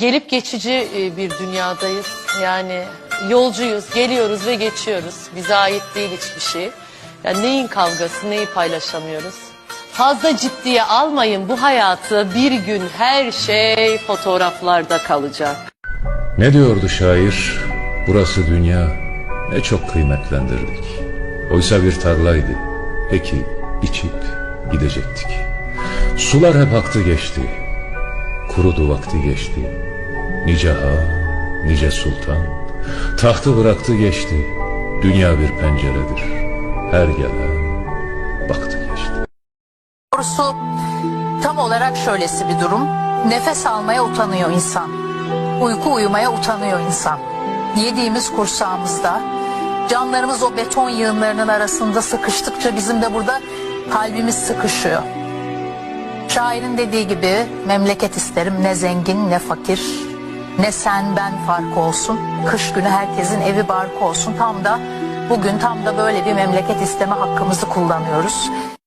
Gelip geçici e, bir dünyadayız. Yani yolcuyuz, geliyoruz ve geçiyoruz. Bize ait değil hiçbir şey. Yani neyin kavgası, neyi paylaşamıyoruz. Fazla ciddiye almayın bu hayatı. Bir gün her şey fotoğraflarda kalacak. Ne diyordu şair? Burası dünya. Ne çok kıymetlendirdik. Oysa bir tarlaydı. Peki içip gidecektik. Sular hep aktı geçti. Kurudu vakti geçti. Nice ha, nice sultan. Tahtı bıraktı geçti. Dünya bir penceredir. Her gelen baktı geçti. Doğrusu tam olarak şöylesi bir durum. Nefes almaya utanıyor insan. Uyku uyumaya utanıyor insan. Yediğimiz kursağımızda, canlarımız o beton yığınlarının arasında sıkıştıkça bizim de burada kalbimiz sıkışıyor. Şairin dediği gibi memleket isterim ne zengin ne fakir ne sen ben farkı olsun. Kış günü herkesin evi barkı olsun. Tam da bugün tam da böyle bir memleket isteme hakkımızı kullanıyoruz.